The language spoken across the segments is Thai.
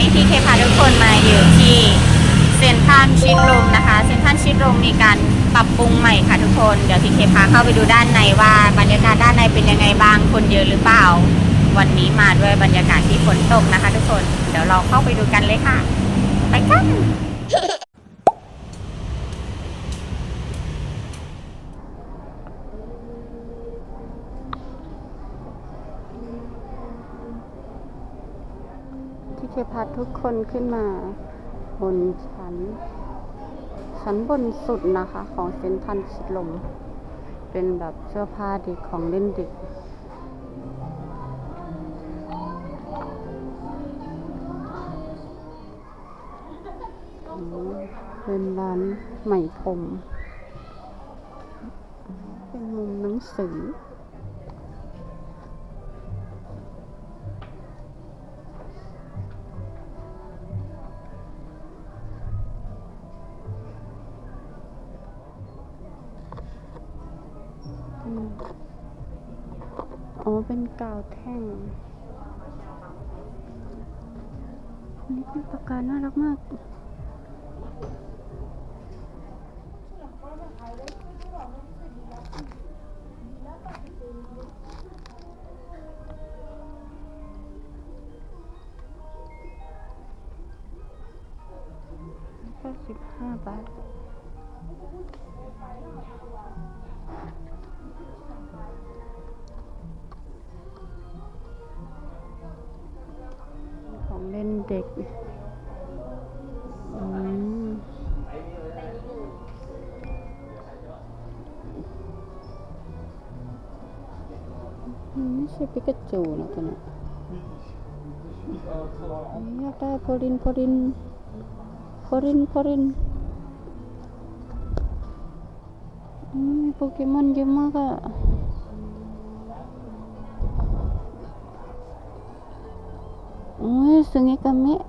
นี้ที่เคพาทุกคนมาอยู่ที่เซ็นทรัลชิดลมนะคะ เซ็นทรัลชิดลมมีการปรับปรุงใหม่ค่ะทุกคน เดี๋ยวทีเคพาเข้าไปดูด้านในว่าบรรยากาศด้านในเป็นยังไงบ้าง คนเยอะหรือเปล่า วันนี้มาด้วยบรรยากาศที่ฝนตกนะคะ ทุกคน เดี๋ยวเราเข้าไปดูกันเลยค่ะ ไปกัน ที่เคพา ทุกคนขึ้นมาบนชั้น ชั้นบนสุดนะคะ ของเซ็นทรัลชิดลม เป็นแบบเสื้อผ้าเด็กของเล่นเด็กเป็นร้านไหมพรมเป็นมุมหนังสือ อ๋อ เป็นกาวแท่งอันนี้เป็นปากกาน่ารักมาก ของเล่นเด็กอืมมันไม่ใช่ปิกาจูนะตัวเนี้ยอันนี้อยากได้โพลินโพลินโพลินโพลินอืมมี โปเกมอนเยอะมากอะโอ้ยซึงิกาเมะ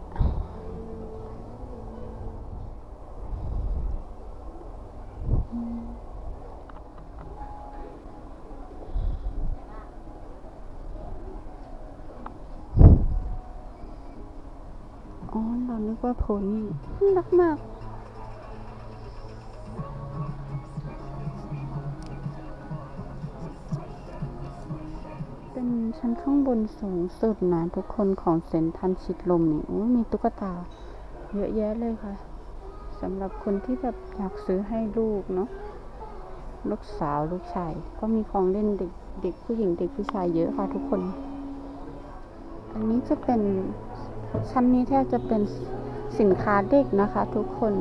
อ๋อเรานึกว่าโพนี่น่ารักมาก ชั้นข้างบนสูงสุดนะทุกคนของเซนทันชิดลมนี่โอ้ยมีตุ๊กตา เยอะแยะเลยค่ะสำหรับคนที่แบบอยากซื้อให้ลูกเนาะลูกสาวลูกชาย ก็มีของเล่นเด็กเด็กผู้หญิงเด็กผู้ชายเยอะค่ะทุกคน อันนี้จะเป็นชั้นนี้แทบจะเป็นสินค้าเด็กนะคะทุกคน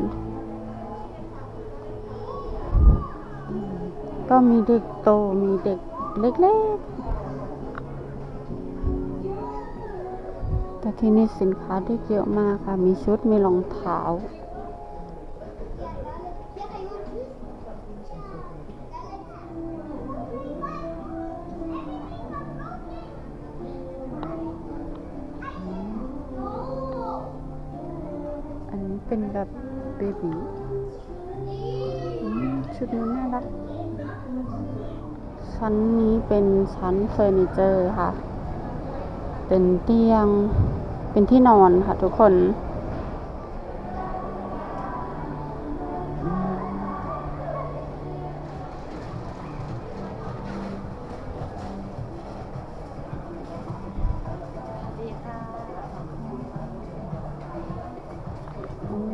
ก็มีเด็กโตมีเด็กเล็กๆ แต่ที่นี่สินค้าเด็กเยอะมากค่ะ มีชุด มีรองเท้า อันนี้เป็นแบบเบบีชุดนี้น่ารัก ชั้นนี้เป็นชั้นเฟอร์นิเจอร์ค่ะ เป็นเตียง เป็นที่นอนค่ะทุกคน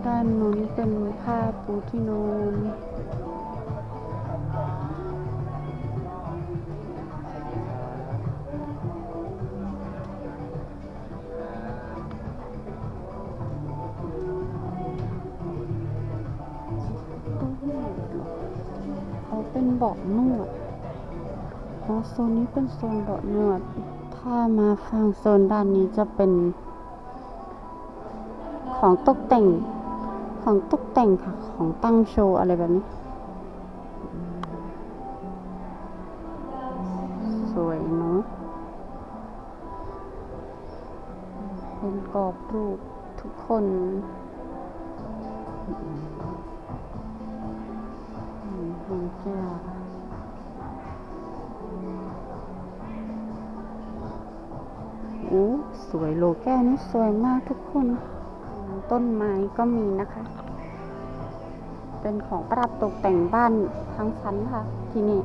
ด้านนู้นเป็นผ้าปูที่นอน เบาะนวดอ๋อโซนนี้เป็นโซนเบาะนวด ถ้ามาฟังโซนด้านนี้จะเป็น ของตกแต่ง ของตกแต่งค่ะ ของตั้งโชว์อะไรแบบนี้ สวยเนาะ เป็นกรอบรูปทุกคนอื มของแก้วอู้สวยโลแก้วนี่สวยมากทุกคน ต้นไม้ก็มีนะคะ เป็นของประดับตกแต่งบ้านทั้งชั้นค่ะ ที่นี่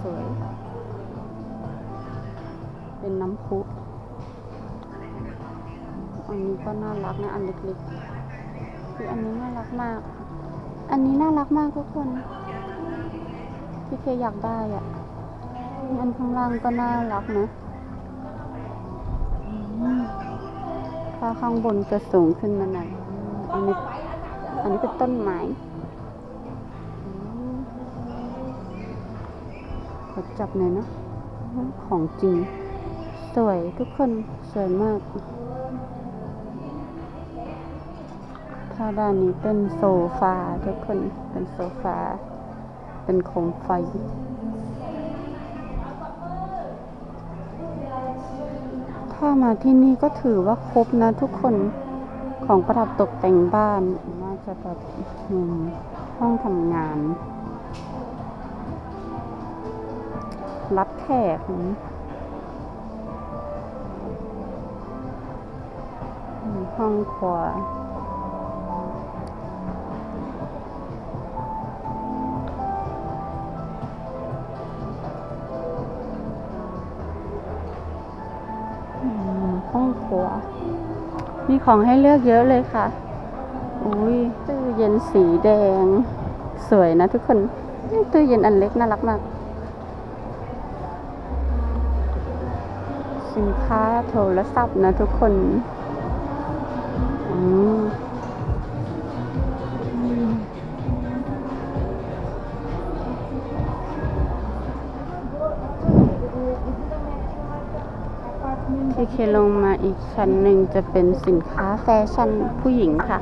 สวย เป็นน้ำพุ อันนี้ก็น่ารักนะอันเล็กๆคืออันนี้น่ารักมาก อันนี้น่ารักมากทุกคนพี่เคอยากได้อะอันข้างล่างก็น่ารักนะถ้าข้างบนจะสูงขึ้นมาหน่อยอันนี้อันนี้เป็นต้นไม้ขอจับหน่อยนะ ของจริง สวยทุกคน สวยมาก ถ้าด้านนี้เป็นโซฟาทุกคนเป็นโซฟา เป็นโคมไฟถ้ามาที่นี่ก็ถือว่าครบนะทุกคนของประดับตกแต่งบ้านน่าจะแบบห้องทำงาน รับแขกห้องครัว มีของให้เลือกเยอะเลยค่ะ อุ้ยตู้เย็นสีแดง สวยนะทุกคนตู้เย็นอันเล็กน่ารักมาก สินค้าโทรศัพท์นะทุกคน เคลงมาอีกชั้นหนึ่งจะเป็นสินค้าแฟชั่นผู้หญิงค่ะ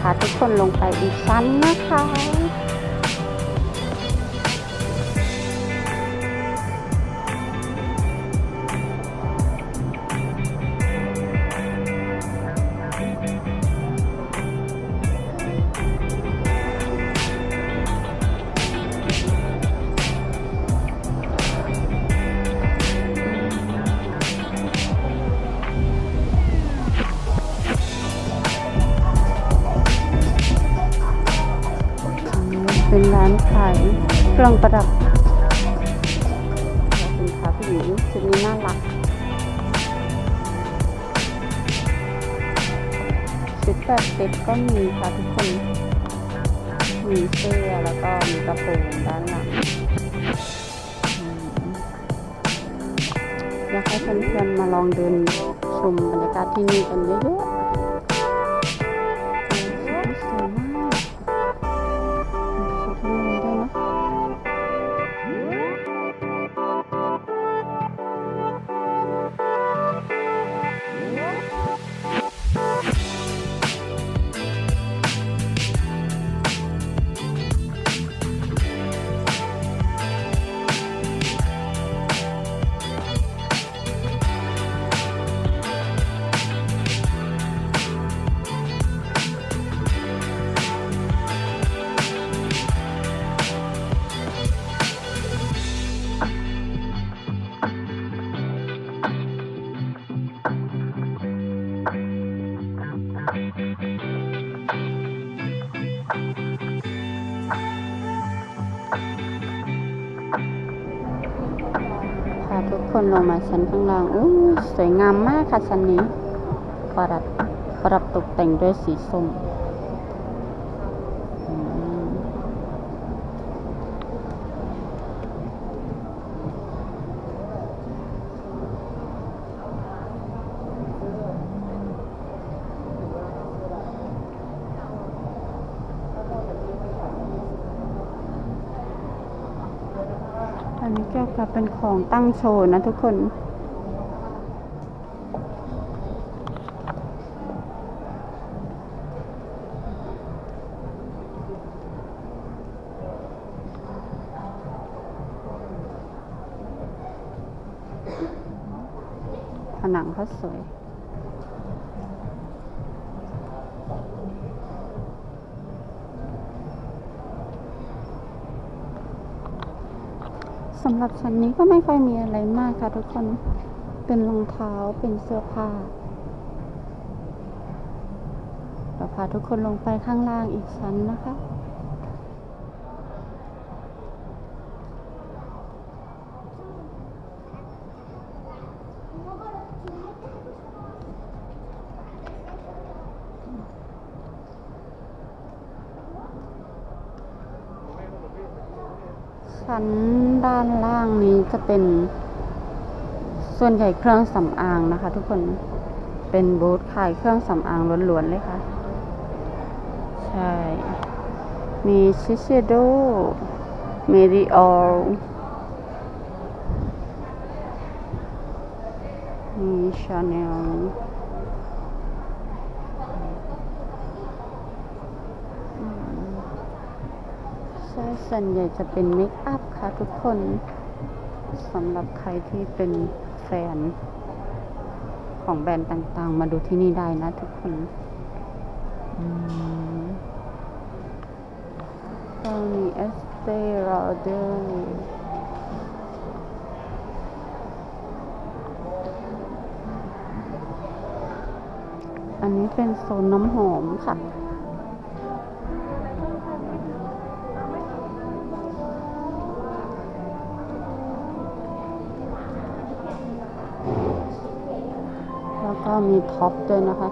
พาทุกคนลงไปอีกชั้นนะคะ รื่องประดับสินค้าผู้หญิงชุดนี้น่ารักชุดแบบเซ็ตก็มีค่ะทุกคนมีเสื้อแล้วก็มีกระโปรงด้านหลังอยากให้เพื่อนๆมาลองเดินชมบรรยากาศที่นี่กันเยอะ พาทุกคนลงมาชั้นข้างล่างอู้สวยงามมากค่ะชั้นนี้ ประดับประดับตกแต่งด้วยสีส้มอืมอันนี้เกี่ยวกับเป็นของตั้งโชว์นะทุกคนผนังเขาสวย สำหรับชั้นนี้ก็ไม่ค่อยมีอะไรมากค่ะทุกคน เป็นรองเท้า เป็นเสื้อผ้าเราพาทุกคนลงไปข้างล่างอีกชั้นนะคะ ชั้นานล่างนี้จะเป็น ส่วนใหญ่เครื่องสำอางนะคะ ทุกคนเป็นบูธขายเครื่องสำอางล้วนๆเลยค่ะ ใช่ มีชิเชโดมีดีออลมีชาแนลใช่ส่วนใหญ่จะเป็นเมคอัพ คะทุกคนสำหรับใครที่เป็นแฟน ของแบรนด์ต่างๆ มาดูที่นี่ได้นะทุกคนอืมก็มีเอสเตอร์เดอร์อันนี้เป็นโซนน้ำหอมค่ะ ก็มีท็อปด้วยนะคะ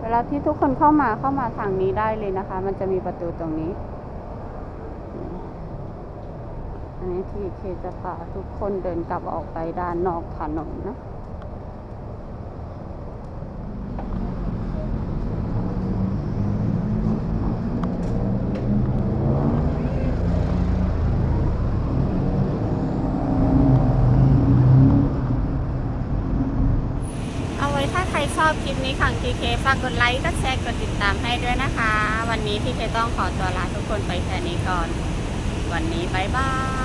เวลาที่ทุกคนเข้ามาเข้ามาทางนี้ได้เลยนะคะ มันจะมีประตูตรงนี้ อันนี้ที่เคจะพาทุกคนเดินกลับออกไปด้านนอกถนนนะเอาไว้ถ้าใครชอบคลิปนี้ของทีเคฝากกดไลค์ กดแชร์ กดติดตามให้ด้วยนะคะ วันนี้ที่เคต้องขอตัวลาทุกคนไปแค่นี้ก่อน วันนี้บายบาย